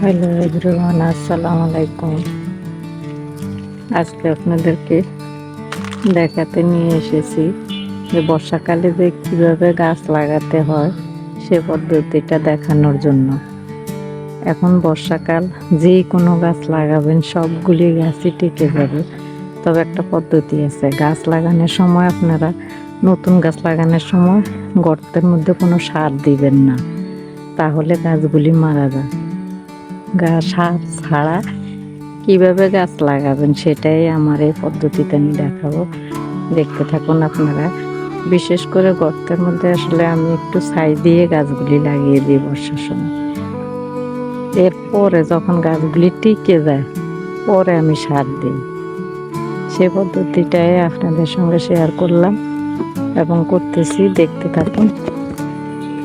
Hello everyone, আসসালামু আলাইকুম। আজকে আপনাদেরকে দেখাতে নিয়ে এসেছি যে বর্ষাকালে যে কীভাবে গাছ লাগাতে হয় সে পদ্ধতিটা দেখানোর জন্য। এখন বর্ষাকাল, যেই কোনো গাছ লাগাবেন, সবগুলি গাছই টিকে যাবে। তবে একটা পদ্ধতি আছে, গাছ লাগানোর সময় আপনারা নতুন গাছ লাগানোর সময় গর্তের মধ্যে কোনো সার দিবেন না। তাহলে গাছগুলি মারা যায়। গাছ সার ছাড়া কীভাবে গাছ লাগাবেন সেটাই আমার এই পদ্ধতিতে আমি দেখাবো। দেখতে থাকুন আপনারা। বিশেষ করে গর্তের মধ্যে আসলে আমি একটু ছাই দিয়ে গাছগুলি লাগিয়ে দিই বর্ষার সময়। এরপরে যখন গাছগুলি টিকে যায়, পরে আমি সার দিই। সে পদ্ধতিটাই আপনাদের সঙ্গে শেয়ার করলাম এবং করতেছি। দেখতে থাকুন।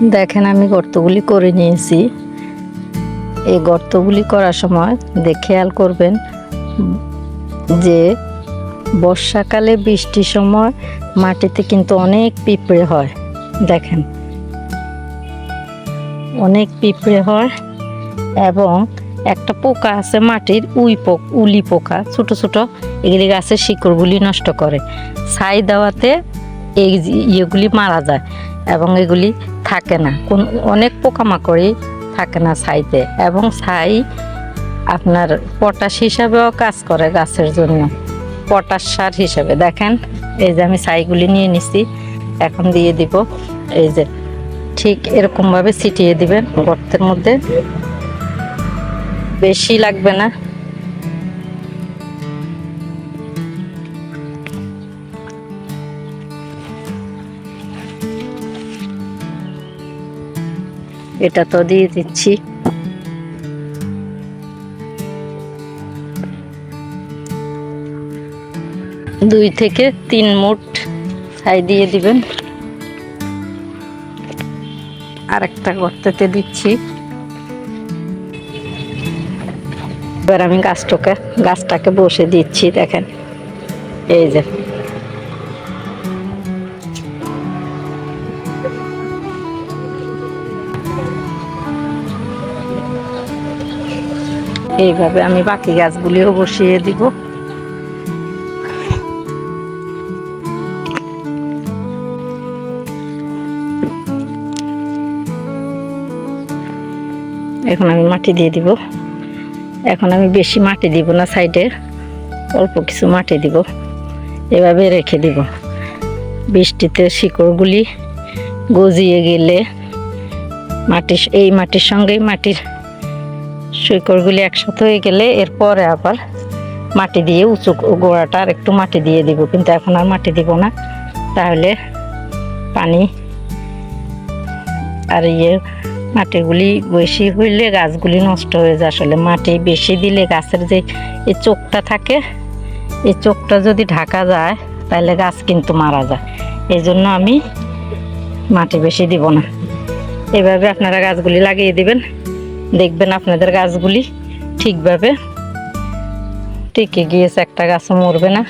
দেখেন আমি গর্তগুলি করে নিয়েছি। এই গর্তগুলি করার সময় খেয়াল করবেন যে বর্ষাকালে বৃষ্টির সময় মাটিতে কিন্তু অনেক পিঁপড়ে হয়। দেখেন। অনেক পিঁপড়ে হয় এবং একটা পোকা আছে মাটির, উই পোক, উলি পোকা, ছোট ছোট এগুলি গাছের শিকড়গুলি নষ্ট করে। ছাই দেওয়াতে এই ইয়েগুলি মারা যায় এবং এগুলি থাকে না। কোন অনেক পোকামাকড়ই থাকে না ছাইতে এবং ছাই আপনার পটাশ হিসাবেও কাজ করে গাছের জন্য। পটাশ সার হিসাবে। দেখেন, এই যে আমি ছাইগুলি নিয়ে নিছি, এখন দিয়ে দিব। এই যে ঠিক এরকমভাবে ছিটিয়ে দিবেন গর্তের মধ্যে। বেশি লাগবে না। এটা তো দিয়ে দিচ্ছি। দুই থেকে তিন মুঠ ছাই দিয়ে দিবেন। আর একটা গর্তেতে দিচ্ছি। এবার আমি গাছটাকে গাছটাকে বসে দিচ্ছি, দেখেন। এই যে এইভাবে আমি বাকি গাছগুলিও বসিয়ে দিব। এখন আমি মাটি দিয়ে দিব। এখন আমি বেশি মাটি দিব না সাইডে, অল্প কিছু মাটি দিব। এভাবে রেখে দিব। বৃষ্টিতে শিকড়গুলি গজিয়ে গেলে মাটির, এই মাটির সঙ্গেই মাটির শিকড়গুলি একসাথে হয়ে গেলে এরপরে আবার মাটি দিয়ে উঁচু গোড়াটা আর একটু মাটি দিয়ে দিব, কিন্তু এখন আর মাটি দিব না। তাহলে পানি আর ইয়ে মাটিগুলি বেশি হইলে গাছগুলি নষ্ট হয়ে যায়। আসলে মাটি বেশি দিলে গাছের যে এই চোখটা থাকে, এই চোখটা যদি ঢাকা যায়, তাহলে গাছ কিন্তু মারা যায়। এই জন্য আমি মাটি বেশি দিব না। এভাবে আপনারা গাছগুলি লাগিয়ে দিবেন। দেখবেন আপনাদের গাছগুলি ঠিকভাবে টিকে গিয়েছে, একটা গাছও মরবে না।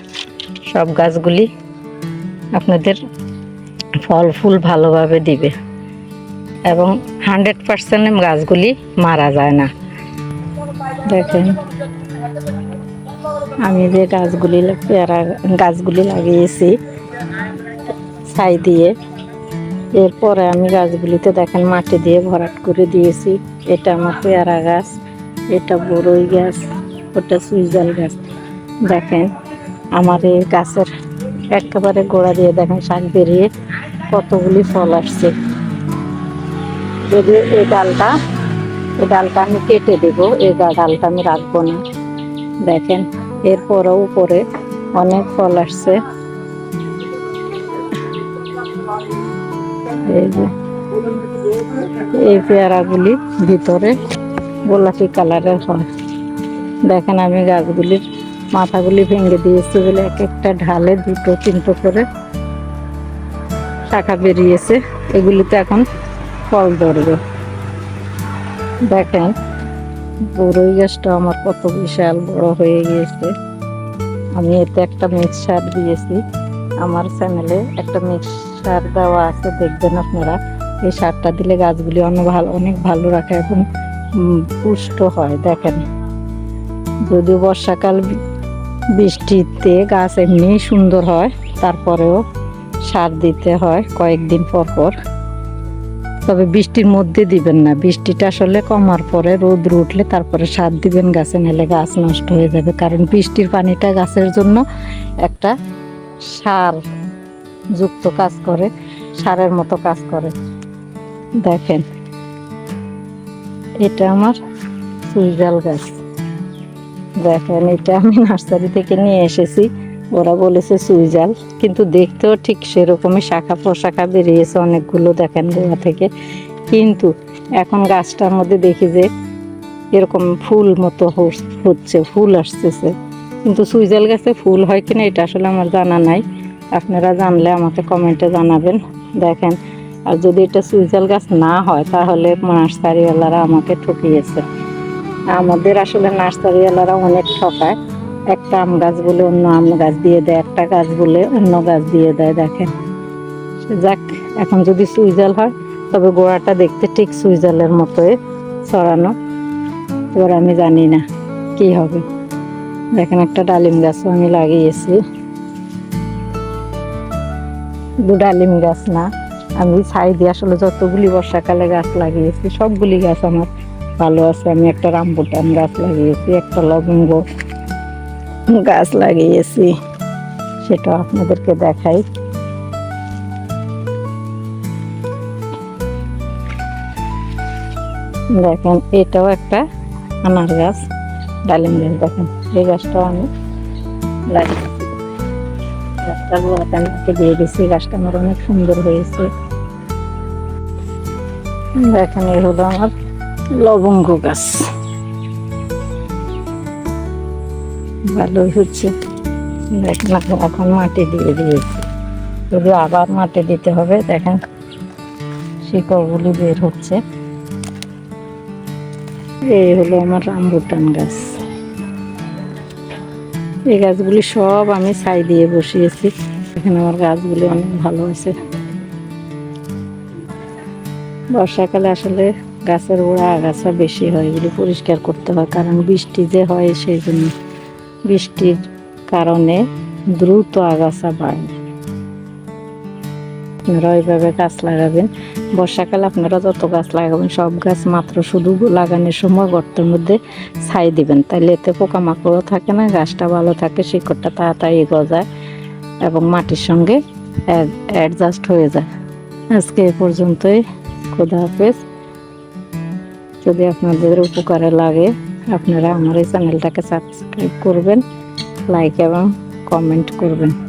সব গাছগুলি আপনাদের ফল ফুল ভালোভাবে দিবে। এবং হান্ড্রেড পার্সেন্ট গাছগুলি মারা যায় না। দেখেন, আমি যে গাছগুলি পেয়ারা গাছগুলি লাগিয়েছি, ছাই দিয়ে এরপরে আমি গাছগুলিতে দেখেন মাটি দিয়ে ভরাট করে দিয়েছি। এটা আমার পেয়ারা গাছ, এটা বড়ই গাছ, ওটা সুইজাল গাছ। দেখেন, আমার এই গাছের একেবারে গোড়া দিয়ে দেখেন শাক বেরিয়ে কতগুলি ফল আসছে। যদি এই ডালটা এই ডালটা আমি কেটে দেবো, এই ডালটা আমি রাখব না। দেখেন, এরপরও উপরে অনেক ফল আসছে। এই যে, এই পেয়ারাগুলি ভিতরে গোলাপি কালারের হয়। দেখেন আমি গাছগুলির মাথাগুলি ভেঙে দিয়েছি বলে এক একটা ঢালে দুটো, তিনটো করে শাখা বেরিয়েছে। এগুলিতে এখন ফল ধরবে। দেখেন বড়ই গাছটা আমার কত বিশাল বড় হয়ে গিয়েছে। আমি এতে একটা মিক্স সার দিয়েছি। আমার চ্যানেলে একটা মিক্স সার দেওয়া আছে, দেখবেন আপনারা। এই সারটা দিলে গাছগুলি অনেক ভালো অনেক ভালো রাখে এবং পুষ্ট হয়, দেখেন। যদিও বর্ষাকাল বৃষ্টিতে গাছ এমনি সুন্দর হয়, তারপরেও সার দিতে হয় কয়েকদিন পর পর। তবে বৃষ্টির মধ্যে দিবেন না। বৃষ্টিটা আসলে কমার পরে রোদ উঠলে তারপরে সার দিবেন গাছে, নাহলে গাছ নষ্ট হয়ে যাবে। কারণ বৃষ্টির পানিটা গাছের জন্য একটা সার যুক্ত কাজ করে, সারের মতো কাজ করে। দেখেন, এটা আমার সুইজাল গাছ। দেখেন, এটা আমি নার্সারি থেকে নিয়ে এসেছি। ওরা বলেছে সুইজাল কিন্তু দেখতেও ঠিক সেরকমই শাখা প্রশাখা বেরিয়েছে অনেকগুলো, দেখেন গোয়া থেকে। কিন্তু এখন গাছটার মধ্যে দেখি যে এরকম ফুল মতো হচ্ছে, ফুল আসতেছে। কিন্তু সুইজাল গাছে ফুল হয় কিনা, এটা আসলে আমার জানা নাই। আপনারা জানলে আমাকে কমেন্টে জানাবেন। দেখেন, আর যদি এটা সুইজাল গাছ না হয়, তাহলে নার্সারিওয়ালারা আমাকে ঠকিয়েছে। আমাদের আসলে নার্সারিওয়ালারা অনেক ঠকায়। একটা আম গাছ বলে অন্য আম গাছ দিয়ে দেয়, একটা গাছ বলে অন্য গাছ দিয়ে দেয়, দেখেন। যাক, এখন যদি সুইজাল হয়, তবে গোড়াটা দেখতে ঠিক সুইজালের মতোই ছড়ানো। এবার আমি জানি না কি হবে। দেখেন একটা ডালিম গাছও আমি লাগিয়েছি। শুধু ডালিম গাছ না। আমি ছাই দিয়ে আসলে যতগুলি বর্ষাকালে গাছ লাগিয়েছি, সবগুলি গাছ আমার ভালো আছে। আমি একটা রামবুটান গাছ লাগিয়েছি, একটা লবঙ্গ গাছ লাগিয়েছি। সেটা আপনাদেরকে দেখাই। দেখেন, এটাও একটা আনার গাছ। ডালিম গাছ, দেখেন, এই গাছটাও আমি লাগিয়েছি। গাছটা গোয়াতে আমি দিয়ে দিয়েছি গাছটা আমার অনেক সুন্দর হয়েছে। দেখেন এই হলো আমার লবঙ্গ গাছ। ভালোই হচ্ছে। দেখেন এখন মাটি দিয়ে দিয়েছি। যদি আবার মাটি দিতে হবে। দেখেন শিকড়গুলি বের হচ্ছে। এই হলো আমার রামবুটান গাছ। এই গাছগুলি সব আমি ছাই দিয়ে বসিয়েছি। এখানে আমার গাছগুলি অনেক ভালো আছে বর্ষাকালে আসলে গাছের গোড়া আগাছা বেশি হয়, এগুলি পরিষ্কার করতে হয়, কারণ বৃষ্টি যে হয় সেই জন্য। বৃষ্টির কারণে দ্রুত আগাছা বাড়ে। আপনারা ওইভাবে গাছ লাগাবেন। বর্ষাকালে আপনারা যত গাছ লাগাবেন, সব গাছ মাত্র শুধু লাগানোর সময় গর্তের মধ্যে ছাই দিবেন। তাইলে এতে পোকামাকড়ও থাকে না, গাছটা ভালো থাকে, শিকড়টা তাড়াতাড়ি গজায় এবং মাটির সঙ্গে অ্যাডজাস্ট হয়ে যায়। আজকে এ পর্যন্তই, খোদা হাফেজ। যদি আপনাদের উপকারে লাগে, আপনারা আমার এই চ্যানেলটাকে সাবস্ক্রাইব করবেন, লাইক এবং কমেন্ট করবেন।